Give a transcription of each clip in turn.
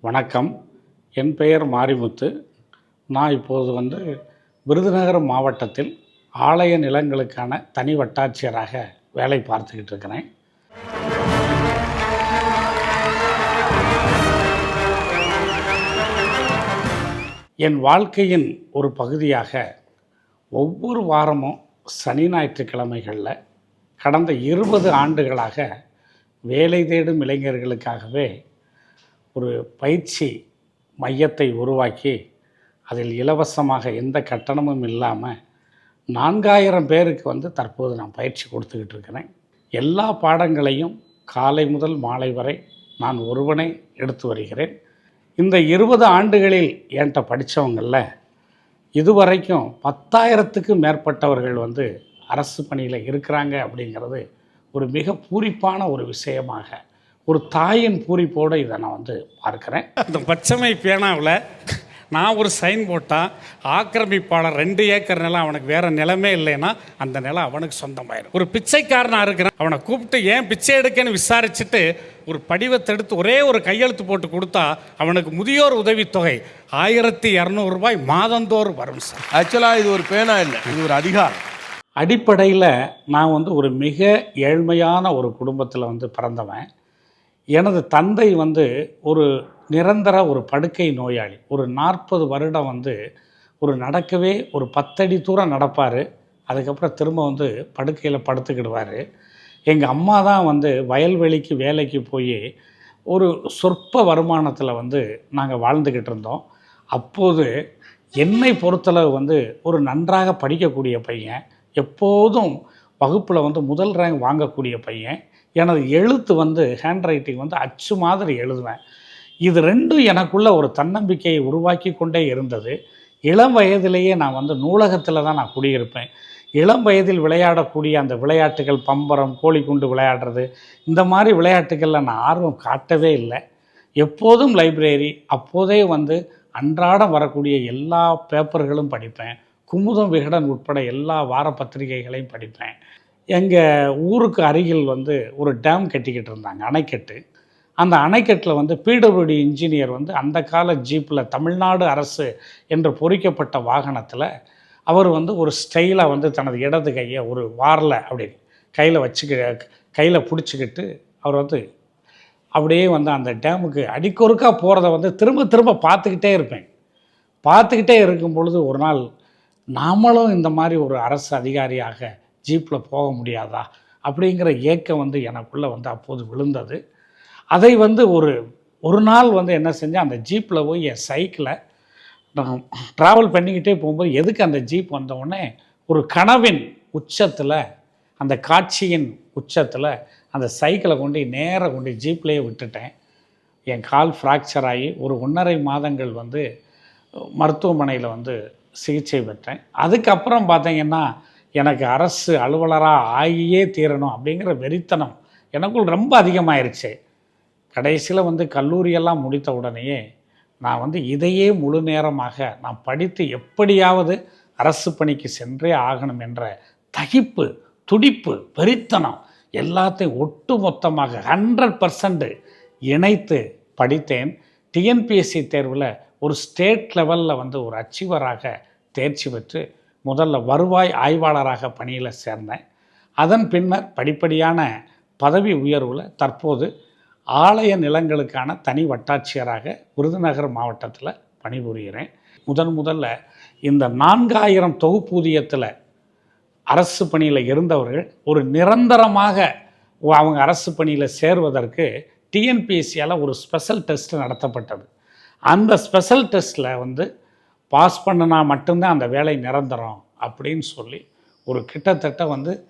வணக்கம். என் பெயர் மாரிமுத்து. நான் இப்போது வந்து விருதுநகர் மாவட்டத்தில் ஆலய நிலங்களுக்கான தனி வட்டாட்சியராக வேலை பார்த்துக்கிட்டு இருக்கிறேன். என் வாழ்க்கையின் ஒரு பகுதியாக ஒவ்வொரு வாரமும் சனி ஞாயிற்றுக்கிழமைகளில் கடந்த இருபது ஆண்டுகளாக வேலை தேடும் இளைஞர்களுக்காகவே ஒரு பயிற்சி மையத்தை உருவாக்கி அதில் இலவசமாக எந்த கட்டணமும் இல்லாமல் நான்காயிரம் பேருக்கு வந்து தற்போது நான் பயிற்சி கொடுத்துக்கிட்டு இருக்கிறேன். எல்லா பாடங்களையும் காலை முதல் மாலை வரை நான் ஒருவனை எடுத்து வருகிறேன். இந்த இருபது ஆண்டுகளில் என்கிட்ட படித்தவங்களில் இதுவரைக்கும் பத்தாயிரத்துக்கும் மேற்பட்டவர்கள் வந்து அரசு பணியில் இருக்கிறாங்க அப்படிங்கிறது ஒரு மிக பூரிப்பான ஒரு விஷயமாக ஒரு தாயின் பூரிப்போடு இதை நான் வந்து பார்க்குறேன். அந்த பச்சைமை பேனாவில் நான் ஒரு சைன் போட்டால் ஆக்கிரமிப்பாளர் ரெண்டு ஏக்கர் நிலம் அவனுக்கு வேற நிலமே இல்லைன்னா அந்த நிலம் அவனுக்கு சொந்தமாயிரும். ஒரு பிச்சைக்காரனாக இருக்கிறான். அவனை கூப்பிட்டு ஏன் பிச்சை எடுக்கன்னு விசாரிச்சுட்டு ஒரு படிவத்தை எடுத்து ஒரே ஒரு கையெழுத்து போட்டு கொடுத்தா அவனுக்கு முதியோர் உதவித்தொகை ஆயிரத்தி இரநூறுபாய் மாதந்தோறும் வரும் சார். ஆக்சுவலாக இது ஒரு பேனா இல்லை இது ஒரு அதிகாரம். அடிப்படையில் நான் வந்து ஒரு மிக ஏழ்மையான ஒரு குடும்பத்தில் வந்து பிறந்தவன். எனது தந்தை வந்து ஒரு நிரந்தர ஒரு படுக்கை நோயாளி. ஒரு நாற்பது வருடம் வந்து ஒரு நடக்கவே ஒரு பத்தடி தூரம் நடப்பார். அதுக்கப்புறம் திரும்ப வந்து படுக்கையில் படுத்துக்கிடுவார். எங்கள் அம்மா தான் வந்து வயல்வெளிக்கு வேலைக்கு போய் ஒரு சொற்ப வருமானத்தில் வந்து நாங்கள் வாழ்ந்துக்கிட்டு இருந்தோம். அப்போது என்னை பொறுத்தளவு வந்து ஒரு நன்றாக படிக்கக்கூடிய பையன் எப்போதும் வகுப்பில் வந்து முதல் ரேங்க் வாங்கக்கூடிய பையன். எனது எழுத்து வந்து ஹேண்ட் ரைட்டிங் வந்து அச்சு மாதிரி எழுதுவேன். இது ரெண்டும் எனக்குள்ள ஒரு தன்னம்பிக்கையை உருவாக்கி கொண்டே இருந்தது. இளம் வயதிலேயே நான் வந்து நூலகத்தில் தான் நான் குடியிருப்பேன். இளம் வயதில் விளையாடக்கூடிய அந்த விளையாட்டுகள் பம்பரம் கோழிக்குண்டு விளையாடுறது இந்த மாதிரி விளையாட்டுகளில் நான் ஆர்வம் காட்டவே இல்லை. எப்போதும் லைப்ரரி அப்போதே வந்து அன்றாடம் வரக்கூடிய எல்லா பேப்பர்களும் படிப்பேன். குமுதம் விகடன் உட்பட எல்லா வார பத்திரிகைகளையும் படிப்பேன். எங்கள் ஊருக்கு அருகில் வந்து ஒரு டேம் கட்டிக்கிட்டு இருந்தாங்க அணைக்கட்டு. அந்த அணைக்கட்டில் வந்து பிடபிள்யூடி இன்ஜினியர் வந்து அந்த கால ஜீப்பில் தமிழ்நாடு அரசு என்று பொறிக்கப்பட்ட வாகனத்தில் அவர் வந்து ஒரு ஸ்டைலாக வந்து தனது இடது கையை ஒரு வாரில் அப்படி கையில் வச்சுக்க கையில் பிடிச்சிக்கிட்டு அவர் வந்து அப்படியே வந்து அந்த டேமுக்கு அடிக்கொருக்கா போகிறத வந்து திரும்ப திரும்ப பார்த்துக்கிட்டே இருப்பேன். பார்த்துக்கிட்டே இருக்கும் பொழுது ஒரு நாள் நாமளும் இந்த மாதிரி ஒரு அரசு அதிகாரியாக ஜீப்பில் போக முடியாதா? அப்படிங்கிற ஏக்கம் வந்து எனக்குள்ளே வந்து அப்போது விழுந்தது. அதை வந்து ஒரு ஒரு நாள் வந்து என்ன செஞ்சேன் அந்த ஜீப்பில் போய் என் சைக்கிளை நான் ட்ராவல் பண்ணிக்கிட்டே போகும்போது எதுக்கு அந்த ஜீப் வந்தவுடனே ஒரு கனவின் உச்சத்தில் அந்த காட்சியின் உச்சத்தில் அந்த சைக்கிளை கொண்டு நேராக கொண்டு ஜீப்லேயே விட்டுட்டேன். என் கால் ஃப்ராக்சர் ஆகி ஒரு ஒன்றரை மாதங்கள் வந்து மருத்துவமனையில் வந்து சிகிச்சை பெற்றேன். அதுக்கப்புறம் பார்த்தீங்கன்னா எனக்கு அரசு அலுவலராக ஆகியே தீரணும் அப்படிங்கிற வெறித்தனம் எனக்குள் ரொம்ப அதிகமாயிருச்சு. கடைசியில் வந்து கல்லூரியெல்லாம் முடித்த உடனேயே நான் வந்து இதையே முழு நேரமாக நான் படித்து எப்படியாவது அரசு பணிக்கு சென்றே ஆகணும் என்ற தகிப்பு துடிப்பு வெறித்தனம் எல்லாத்தையும் ஒட்டு மொத்தமாக ஹண்ட்ரட் பர்சன்ட் இணைத்து படித்தேன். டிஎன்பிஎஸ்சி தேர்வில் ஒரு ஸ்டேட் லெவலில் வந்து ஒரு அச்சீவராக தேர்ச்சி பெற்று முதல்ல வருவாய் ஆய்வாளராக பணியில் சேர்ந்தேன். அதன் பின்னர் படிப்படியான பதவி உயர்வில் தற்போது ஆலய நிலங்களுக்கான தனி வட்டாட்சியராக விருதுநகர் மாவட்டத்தில் பணிபுரிகிறேன் முதன் முதல்ல இந்த நான்காயிரம் தொகுப்பூதியத்தில் அரசு பணியில் இருந்தவர்கள் ஒரு நிரந்தரமாக அவங்க அரசு பணியில் சேர்வதற்கு டிஎன்பிஎஸ்சியால் ஒரு ஸ்பெஷல் டெஸ்ட் நடத்தப்பட்டது. அந்த ஸ்பெஷல் டெஸ்ட்டில் வந்து பாஸ் பண்ணினா மட்டும்தான் அந்த வேலை நிரந்தரம் அப்படின்னு சொல்லி ஒரு கிட்டத்தட்ட வந்து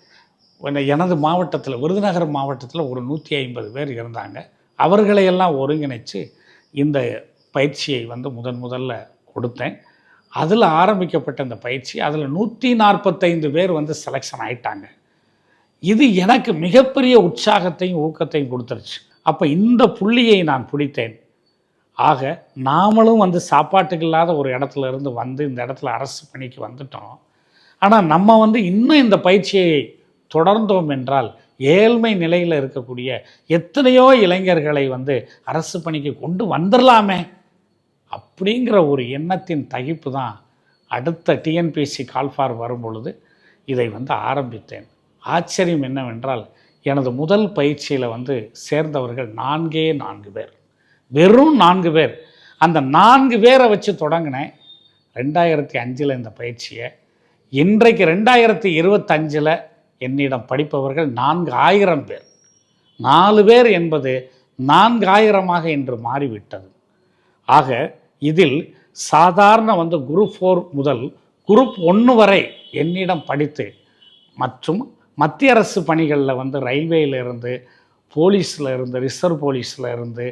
என்ன- எனது மாவட்டத்தில் விருதுநகர் மாவட்டத்தில் ஒரு நூற்றி ஐம்பது பேர் இருந்தாங்க. அவர்களையெல்லாம் ஒருங்கிணைச்சு இந்த பயிற்சியை வந்து முதன் முதல்ல கொடுத்தேன். அதில் ஆரம்பிக்கப்பட்ட இந்த பயிற்சி அதில் நூற்றி நாற்பத்தைந்து பேர் வந்து செலெக்ஷன் ஆயிட்டாங்க. இது எனக்கு மிகப்பெரிய உற்சாகத்தையும் ஊக்கத்தையும் கொடுத்துருச்சு. அப்போ இந்த புள்ளியை நான் பிடித்தேன். ஆக நாமளும் வந்து சாப்பாட்டுக்கு இல்லாத ஒரு இடத்துல இருந்து வந்து இந்த இடத்துல அரசு பணிக்கு வந்துட்டோம். ஆனால் நம்ம வந்து இன்னும் இந்த பயிற்சியை தொடர்ந்தோம் என்றால் ஏழ்மை நிலையில் இருக்கக்கூடிய எத்தனையோ இளைஞர்களை வந்து அரசு பணிக்கு கொண்டு வந்துடலாமே அப்படிங்கிற ஒரு எண்ணத்தின் தகிப்பு தான் அடுத்த டிஎன்பிஎஸ்சி கால்ஃபார் வரும் பொழுது இதை வந்து ஆரம்பித்தேன். ஆச்சரியம் என்னவென்றால் எனது முதல் பயிற்சியில் வந்து சேர்ந்தவர்கள் நான்கே நான்கு பேர். வெறும் நான்கு பேர். அந்த நான்கு பேரை வச்சு தொடங்கினேன். ரெண்டாயிரத்தி அஞ்சில் இந்த பயிற்சியை. இன்றைக்கு ரெண்டாயிரத்தி இருபத்தஞ்சில் என்னிடம் படிப்பவர்கள் நான்கு ஆயிரம் பேர். நாலு பேர் என்பது நான்காயிரமாக இன்று மாறிவிட்டது. ஆக இதில் சாதாரண வந்து குரூப் ஃபோர் முதல் குரூப் ஒன்று வரை என்னிடம் படித்து மற்றும் மத்திய அரசு பணிகளில் வந்து ரயில்வேயிலிருந்து போலீஸில் இருந்து ரிசர்வ் போலீஸில் இருந்து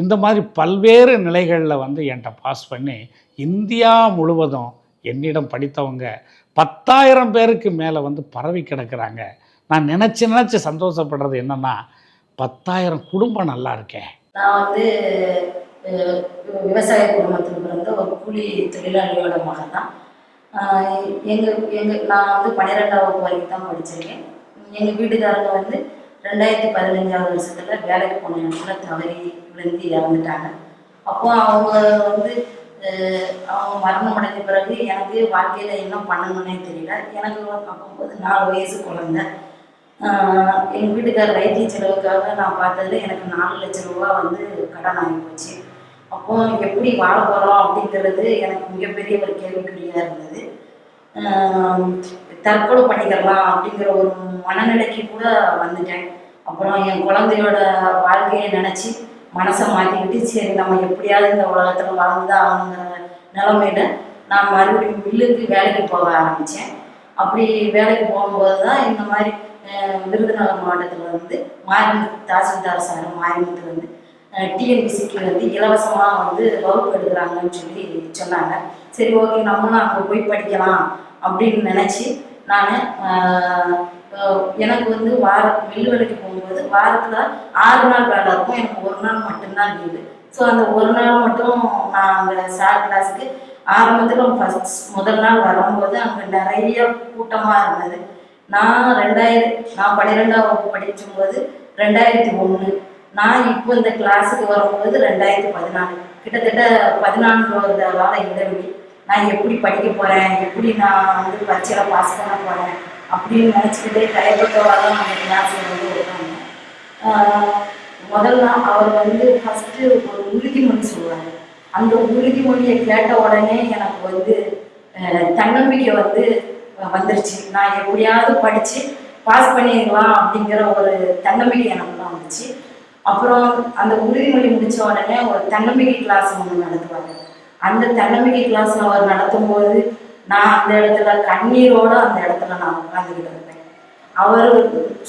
இந்த மாதிரி பல்வேறு நிலைகளில் வந்து என்கிட்ட பாஸ் பண்ணி இந்தியா முழுவதும் என்னிடம் படித்தவங்க பத்தாயிரம் பேருக்கு மேலே வந்து பரவி கிடக்கிறாங்க. நான் நினச்சி நினச்சி சந்தோஷப்படுறது என்னென்னா பத்தாயிரம் குடும்பம் நல்லா இருக்கேன். நான் வந்து விவசாய குடும்பத்தில் பிறந்த ஒரு கூலி தொழிலாளியோட மகன் தான். எங்கள் எங்கள் நான் வந்து பன்னிரெண்டாம் வகுப்பு வரைக்கும் தான் படிச்சிருக்கேன். எங்கள் வீட்டுக்காரங்க வந்து ரெண்டாயிரத்தி பதினஞ்சாவது வருஷத்தில் வேலைக்கு போன இடத்துல தவறி விழுந்து இறந்துட்டாங்க. அப்போ அவங்க வந்து அவங்க மரணம் அடைஞ்ச பிறகு எனக்கு வாழ்க்கையில் என்ன பண்ணணும்னே தெரியல. எனக்கு பார்க்கும்போது நாலு வயசு குழந்தை. எங்கள் எங்க வீட்டுக்கார வைத்திய செலவுக்காக நான் பார்த்ததுல எனக்கு நாலு லட்சம் ரூபா வந்து கடன் ஆகி போச்சு அப்போ எப்படி வாழ போகிறோம் அப்படிங்கிறது எனக்கு மிகப்பெரிய ஒரு கேள்விக்குறியாக இருந்தது. தற்கொலை பண்ணிக்கலாம் அப்படிங்கிற ஒரு மனநிலைக்கு கூட வந்துட்டேன். அப்புறம் என் குழந்தையோட வாழ்க்கையை நினச்சி மனசை மாற்றிக்கிட்டு சரி நம்ம எப்படியாவது இந்த உலகத்தில் வாழ்ந்துதான் ஆகணுங்கிற நிலமையில நான் மறுபடியும் மில்லுக்கு வேலைக்கு போக ஆரம்பித்தேன் அப்படி வேலைக்கு போகும்போது தான் இந்த மாதிரி விருதுநகர் மாவட்டத்தில் வந்து மாரிமுத்து தாசில்தார் சார் மாரிமுத்து வந்து டிஎன்பிசிக்கு வந்து இலவசமாக வந்து வகுப்பு எடுக்கிறாங்கன்னு சொல்லி சொன்னாங்க. சரி ஓகே நம்மளும் அங்கே போய் படிக்கலாம் அப்படின்னு நினச்சி நான் எனக்கு வந்து வார மில் வேலைக்கு போகும்போது வாரத்தில் ஆறு நாள் வேலை இருக்கும். எனக்கு ஒரு நாள் மட்டும்தான் லீவு ஸோ அந்த ஒரு நாள் மட்டும் நான் அங்கே சார் கிளாஸுக்கு ஆரம்பத்தில் ஃபஸ்ட் முதல் நாள் வரும்போது அங்கே நிறைய கூட்டமாக இருந்தது. நான் ரெண்டாயிரம் நான் பன்னிரெண்டாம் வகுப்பு படிக்கும்போது ரெண்டாயிரத்தி ஒன்று நான் இப்போ இந்த கிளாஸுக்கு வரும்போது ரெண்டாயிரத்தி பதினாலு. கிட்டத்தட்ட பதினான்கு வருட கால இடைவெளி நான் எப்படி படிக்க போகிறேன் எப்படி நான் வந்து பரீட்சையில் பாஸ் பண்ண போகிறேன் அப்படின்னு நினச்சிக்கிட்டே தயப்பட்டவாதான் அந்த கிளாஸில் வந்து வருவாங்க முதல்ல அவர் வந்து ஃபஸ்ட்டு ஒரு உறுதிமொழி சொல்லுவார். அந்த உறுதிமொழியை கேட்ட உடனே எனக்கு வந்து தன்னம்பிக்கை வந்து வந்துருச்சு. நான் எப்படியாவது படித்து பாஸ் பண்ணிடலாம் அப்படிங்கிற ஒரு தன்னம்பிக்கை எனக்கு தான் வந்துச்சு. அப்புறம் அந்த உறுதிமொழி முடித்த உடனே ஒரு தன்னம்பிக்கை கிளாஸ் ஒன்று நடத்துவாங்க அந்த தன்னம்பிக்கை கிளாஸ் அவர் நடத்தும் போது நான் அந்த இடத்துல கண்ணீரோட அந்த இடத்துல நான் உட்காந்துக்கிட்டு இருப்பேன் அவர்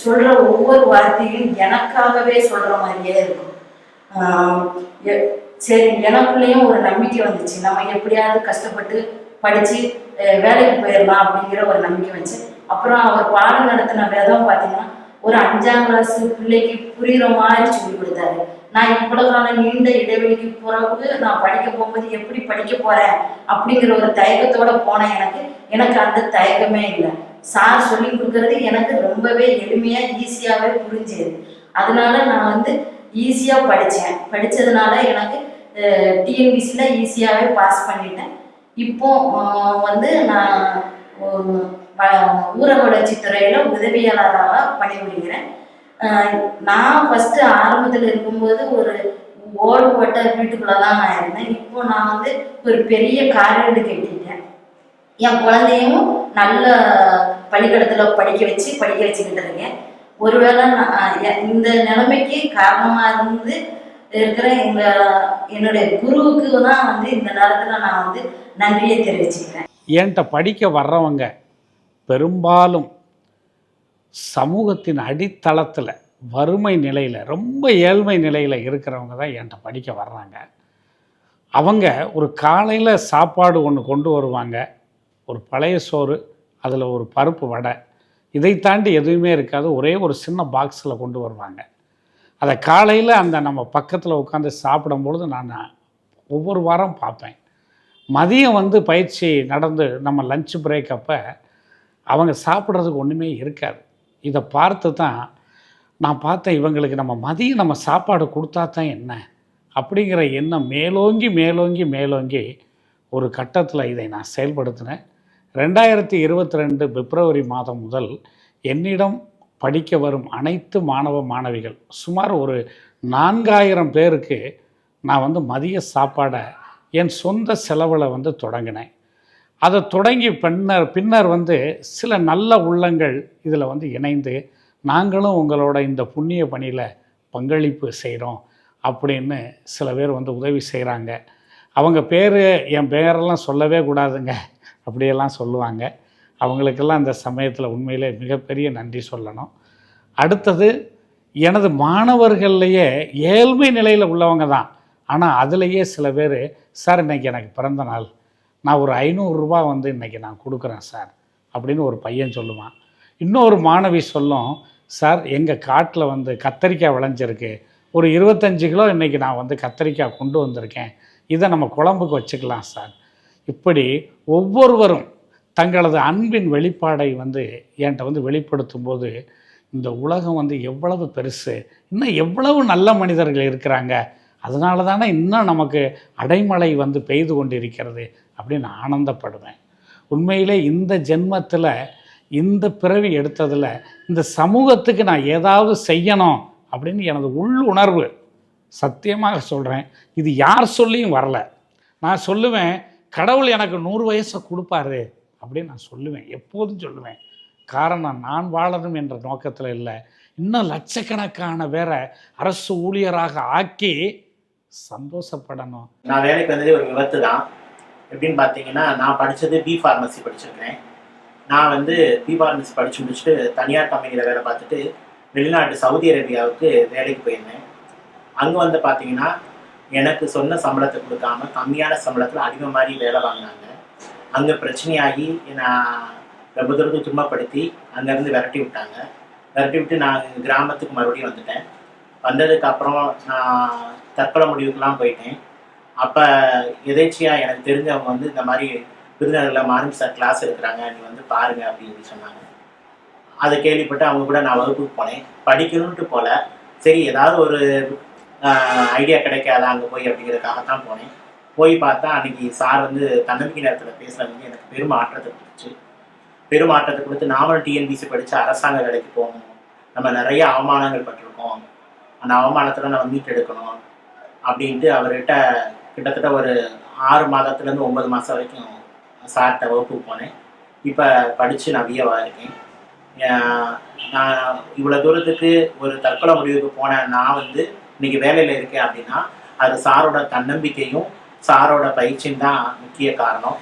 சொல்ற ஒவ்வொரு வார்த்தையும் எனக்காகவே சொல்ற மாதிரியே இருக்கும். எ- சரி எனக்குள்ளேயும் ஒரு நம்பிக்கை வந்துச்சு. நம்ம எப்படியாவது கஷ்டப்பட்டு படிச்சு வேலைக்கு போயிடலாம் அப்படிங்கிற ஒரு நம்பிக்கை வச்சு அப்புறம் அவர் பாடம் நடத்தின விதம் பார்த்தீங்கன்னா ஒரு அஞ்சாம் கிளாஸ் பிள்ளைக்கு புரியுற மாதிரி சொல்லி கொடுத்தாரு. நான் இவ்வளவு காலம் நீண்ட இடைவெளிக்கு பிறகு நான் படிக்க போகும்போது எப்படி படிக்க போறேன் அப்படிங்கிற ஒரு தயக்கத்தோட போனேன் எனக்கு. எனக்கு அந்த தயக்கமே இல்லை. சார் சொல்லி கொடுக்கறது எனக்கு ரொம்பவே எளிமையா ஈஸியாவே புரிஞ்சுது. அதனால நான் வந்து ஈஸியா படித்தேன் படிச்சதுனால எனக்கு டிஎன்பிசியில் ஈஸியாகவே பாஸ் பண்ணிட்டேன். இப்போ வந்து நான் ஊரக வளர்ச்சித்துறையில் உதவியாளராக பணிபுரிகிறேன். நான் ஃபஸ்ட்டு ஆரம்பத்தில் இருக்கும்போது ஒரு ஓடு போட்ட வீட்டுக்குள்ளே தான் நான் இருந்தேன். இப்போ நான் வந்து ஒரு பெரிய காரியடு கட்டிட்டேன் என் குழந்தையும் நல்ல பள்ளிக்கூடத்தில் படிக்க வச்சு படிக்க வச்சுக்கிட்டு இருக்கேன். ஒருவேளை நான் இந்த நிலைமைக்கு காரணமாக இருந்து இருக்கிற எங்கள் என்னுடைய குருவுக்கு தான் வந்து இந்த நேரத்தில் நான் வந்து நன்றியை தெரிவிச்சுக்கிறேன். என்கிட்ட படிக்க வர்றவங்க பெரும்பாலும் சமூகத்தின் அடித்தளத்தில் வறுமை நிலையில் ரொம்ப ஏழ்மை நிலையில் இருக்கிறவங்க தான் என்கிட்ட படிக்க வர்றாங்க. அவங்க ஒரு காலையில் சாப்பாடு ஒன்று கொண்டு வருவாங்க. ஒரு பழைய சோறு அதில் ஒரு பருப்பு வடை. இதை தாண்டி எதுவுமே இருக்காது. ஒரே ஒரு சின்ன பாக்ஸில் கொண்டு வருவாங்க. அதை காலையில் அந்த நம்ம பக்கத்தில் உட்காந்து சாப்பிடும்பொழுது நான் ஒவ்வொரு வாரம் பார்ப்பேன். மதியம் வந்து பயிற்சி நடந்து நம்ம லஞ்ச் பிரேக் அப்போ அவங்க சாப்பிட்றதுக்கு ஒன்றுமே இருக்காது. இதை பார்த்து தான் நான் பார்த்தேன் இவங்களுக்கு நம்ம மதியம் நம்ம சாப்பாடு கொடுத்தா தான் என்ன? அப்படிங்கிற எண்ணம் மேலோங்கி மேலோங்கி மேலோங்கி ஒரு கட்டத்தில் இதை நான் செயல்படுத்தினேன். ரெண்டாயிரத்தி இருபத்தி ரெண்டு பிப்ரவரி மாதம் முதல் என்னிடம் படிக்க வரும் அனைத்து மாணவ மாணவிகள் சுமார் ஒரு நான்காயிரம் பேருக்கு நான் வந்து மதிய சாப்பாடை என் சொந்த செலவில் வந்து தொடங்கினேன். அதை தொடங்கி பின்னர் பின்னர் வந்து சில நல்ல உள்ளங்கள் இதில் வந்து இணைந்து நாங்களும் உங்களோட இந்த புண்ணிய பணியில் பங்களிப்பு செய்கிறோம் அப்படின்னு சில பேர் வந்து உதவி செய்கிறாங்க அவங்க பேர் என் பேரெல்லாம் சொல்லவே கூடாதுங்க. அப்படியெல்லாம் சொல்லுவாங்க. அவங்களுக்கெல்லாம் அந்த சமயத்தில் உண்மையிலே மிகப்பெரிய நன்றி சொல்லணும். அடுத்தது எனது மாணவர்கள்லையே ஏழ்மை நிலையில் உள்ளவங்க தான். ஆனால் அதுலேயே சில பேர் சார் இன்றைக்கி எனக்கு பிறந்த நாள். நான் ஒரு ஐநூறுரூபா வந்து இன்றைக்கி நான் கொடுக்குறேன் சார் அப்படின்னு ஒரு பையன் சொல்லுவான். இன்னொரு மாணவி சொல்லும் சார் எங்கள் காட்டில் வந்து கத்தரிக்காய் விளைஞ்சிருக்கு. ஒரு இருபத்தஞ்சு கிலோ இன்றைக்கி நான் வந்து கத்தரிக்காய் கொண்டு வந்திருக்கேன். இதை நம்ம குழம்புக்கு வச்சுக்கலாம் சார். இப்படி ஒவ்வொருவரும் தங்களது அன்பின் வெளிப்பாடை வந்து என்கிட்ட வந்து வெளிப்படுத்தும் போது இந்த உலகம் வந்து எவ்வளவு பெருசு இன்னும் எவ்வளவு நல்ல மனிதர்கள் இருக்கிறாங்க. அதனால தானே இன்னும் நமக்கு அடைமழை வந்து பெய்து கொண்டிருக்கிறது. அப்படின்னு ஆனந்தப்படுவேன். உண்மையிலே இந்த ஜென்மத்தில் இந்த பிறவி எடுத்ததில் இந்த சமூகத்துக்கு நான் ஏதாவது செய்யணும் அப்படின்னு எனது உள் உணர்வு. சத்தியமாக சொல்கிறேன் இது யார் சொல்லியும் வரல. நான் சொல்லுவேன் கடவுள் எனக்கு நூறு வயசை கொடுப்பாரு அப்படின்னு நான் சொல்லுவேன் எப்போதும் சொல்லுவேன். காரணம் நான் வாழணும் என்ற நோக்கத்தில் இல்லை. இன்னும் லட்சக்கணக்கான பேரை அரசு ஊழியராக ஆக்கி சந்தோஷப்படணும். நான் வேலைக்கு வந்ததே ஒரு விபத்து தான் எப்படின்னு பார்த்தீங்கன்னா நான் படித்தது பி ஃபார்மசி படிச்சிருக்கேன் நான் வந்து பி ஃபார்மசி படித்து முடிச்சுட்டு தனியார் கம்பெனியில் வேலை பார்த்துட்டு வெளிநாட்டு சவுதி அரேபியாவுக்கு வேலைக்கு போயிருந்தேன். அங்கே வந்து பார்த்தீங்கன்னா எனக்கு சொன்ன சம்பளத்தை கொடுக்காம கம்மியான சம்பளத்தில் அதிக மாதிரி வேலை வாங்கினாங்க. அங்கே பிரச்சனையாகி நான் ரொம்ப தூரத்துக்கு துன்பப்படுத்தி அங்கேருந்து விரட்டி விட்டாங்க. விரட்டி விட்டு நான் கிராமத்துக்கு மறுபடியும் வந்துட்டேன். வந்ததுக்கு அப்புறம் நான் தற்கொலை முடிவுக்கெல்லாம் போயிட்டேன். அப்போ எதேச்சியாக எனக்கு தெரிஞ்சவங்க வந்து இந்த மாதிரி விருதுநகரில் மார்னிங் சார் கிளாஸ் எடுக்கிறாங்க நீ வந்து பாருங்க அப்படின்னு சொன்னாங்க. அதை கேள்விப்பட்டு அவங்க கூட நான் வகுப்புக்கு போனேன். படிக்கணும்ட்டு போல. சரி ஏதாவது ஒரு ஐடியா கிடைக்காதா அங்கே போய் அப்படிங்கிறதுக்காக தான் போனேன். போய் பார்த்தா அன்னைக்கு சார் வந்து தன்னம்பிக்கை நேரத்தில் பேசுகிறவங்க வந்து எனக்கு பெரும் மாற்றத்தை கொடுத்துச்சு. பெரும் ஆற்றத்தை கொடுத்து நாமளும் டிஎன்பிசி படித்து அரசாங்க வேலைக்கு போகணும். நம்ம நிறைய அவமானங்கள் பட்டிருக்கோம். அந்த அவமானத்தில் நம்ம மீட்டெடுக்கணும். அப்படின்ட்டு அவர்கிட்ட கிட்டத்தட்ட ஒரு ஆறு மாதத்துலேருந்து ஒன்பது மாதம் வரைக்கும் சார்கிட்ட வகுப்புக்கு போனேன். இப்போ படித்து நான் வியவாக இருக்கேன். நான் இவ்வளோ தூரத்துக்கு ஒரு தற்கொலை முடிவுக்கு போன நான் வந்து இன்னைக்கு வேலையில் இருக்கேன் அப்படின்னா அது சாரோட தன்னம்பிக்கையும் சாரோட பயிற்சியும் தான் முக்கிய காரணம்.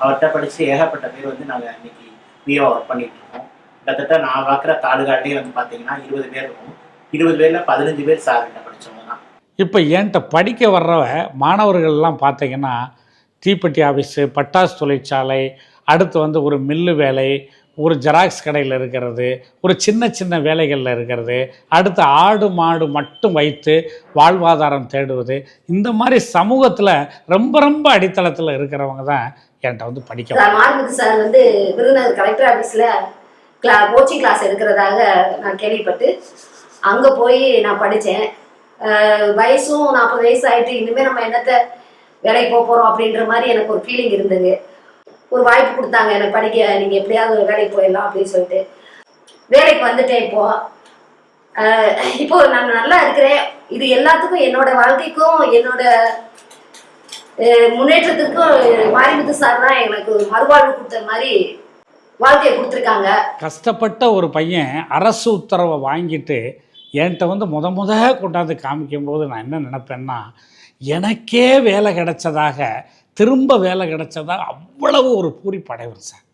அவர்கிட்ட படித்து ஏகப்பட்ட பேர் வந்து நாங்கள் இன்றைக்கி பிஓ ஒர்க் பண்ணிகிட்ருக்கோம் இருக்கோம். கிட்டத்தட்ட நான் பார்க்குற தாலுகாட்டையும் வந்து பார்த்தீங்கன்னா இருபது பேர் இருக்கும். இருபது பேரில் பதினஞ்சு பேர் சார்கிட்ட படித்தோம். இப்போ என்கிட்ட படிக்க வர்றவ மாணவர்கள்லாம் பார்த்தீங்கன்னா தீப்பெட்டி ஆஃபீஸு பட்டாசு தொழிற்சாலை அடுத்து வந்து ஒரு மில்லு வேலை ஒரு ஜெராக்ஸ் கடையில் இருக்கிறது ஒரு சின்ன சின்ன வேலைகளில் இருக்கிறது அடுத்து ஆடு மாடு மட்டும் வைத்து வாழ்வாதாரம் தேடுவது இந்த மாதிரி சமூகத்தில் ரொம்ப ரொம்ப அடித்தளத்தில் இருக்கிறவங்க தான் என்கிட்ட வந்து படிக்க சார் மார்முத்து சார் வந்து விருதுநகர் கலெக்டர் ஆஃபீஸில் கிளா கோச்சிங் கிளாஸ் எடுக்கிறதாக நான் கேள்விப்பட்டு அங்கே போய் நான் படித்தேன் வயசும் நாற்பது வயசு ஆயிட்டு இனிமேல் நம்ம என்னத்த வேலைக்கு போக போகிறோம் அப்படின்ற மாதிரி எனக்கு ஒரு ஃபீலிங் இருந்தது. ஒரு வாய்ப்பு கொடுத்தாங்க எனக்கு படிக்க நீங்கள் எப்படியாவது ஒரு வேலைக்கு போயிடலாம் அப்படின்னு சொல்லிட்டு. வேலைக்கு வந்துட்டேன் இப்போ. இப்போ நான் நல்லா இருக்கிறேன். இது எல்லாத்துக்கும் என்னோட வாழ்க்கைக்கும் என்னோட முன்னேற்றத்துக்கும் மாரிமுத்து சார் தான் எனக்கு மறுவாழ்வு கொடுத்த மாதிரி வாழ்க்கையை கொடுத்துருக்காங்க. கஷ்டப்பட்ட ஒரு பையன் அரசு உத்தரவை வாங்கிட்டு என்கிட்ட வந்து முத முத கொண்டாந்து காமிக்கும்போது நான் என்ன நினப்பேன்னா எனக்கே வேலை கிடைச்சதாக திரும்ப வேலை கிடைச்சதாக அவ்வளவு ஒரு பூரிப்பு அடைவேன் சார்.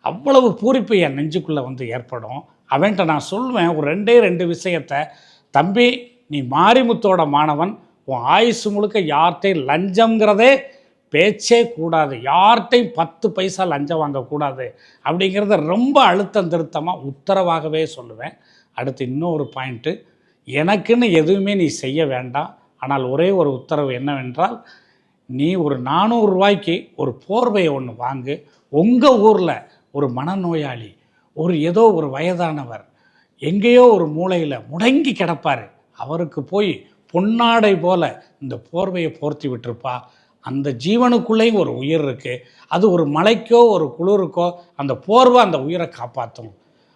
அவ்வளவு பூரிப்பு என் நெஞ்சுக்குள்ளே வந்து ஏற்படும். அவன்கிட்ட நான் சொல்லுவேன் ஒரு ரெண்டே ரெண்டு விஷயத்த தம்பி நீ மாரிமுத்தோட மாணவன் உன் ஆயுசு முழுக்க யார்கிட்டையும் லஞ்சங்கிறதே பேச்சே கூடாது. யார்கிட்டையும் பத்து பைசா லஞ்சம் வாங்கக்கூடாது. அப்படிங்கிறத ரொம்ப அழுத்தம் திருத்தமாக உத்தரவாகவே சொல்லுவேன். அடுத்து இன்னொரு பாயிண்ட்டு எனக்குன்னு எதுவுமே நீ செய்ய வேண்டாம். ஆனால் ஒரே ஒரு உத்தரவு என்னவென்றால் நீ ஒரு நானூறுரூவாய்க்கு ஒரு போர்வையை ஒன்று வாங்கு. உங்கள் ஊரில் ஒரு மனநோயாளி ஒரு ஏதோ ஒரு வயதானவர் எங்கேயோ ஒரு மூளையில் முடங்கி கிடப்பார். அவருக்கு போய் பொன்னாடை போல இந்த போர்வையை போர்த்தி விட்டுருப்பா. அந்த ஜீவனுக்குள்ளேயும் ஒரு உயிர் இருக்குது அது ஒரு மலைக்கோ ஒரு குளிருக்கோ அந்த போர்வை அந்த உயிரை காப்பாற்றும்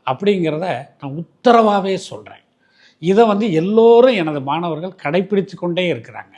அப்படிங்கிறத நான் உத்தரவாகவே சொல்கிறேன் இதை வந்து எல்லோரும் எனது மாணவர்கள் கடைப்பிடித்து கொண்டே இருக்கிறாங்க.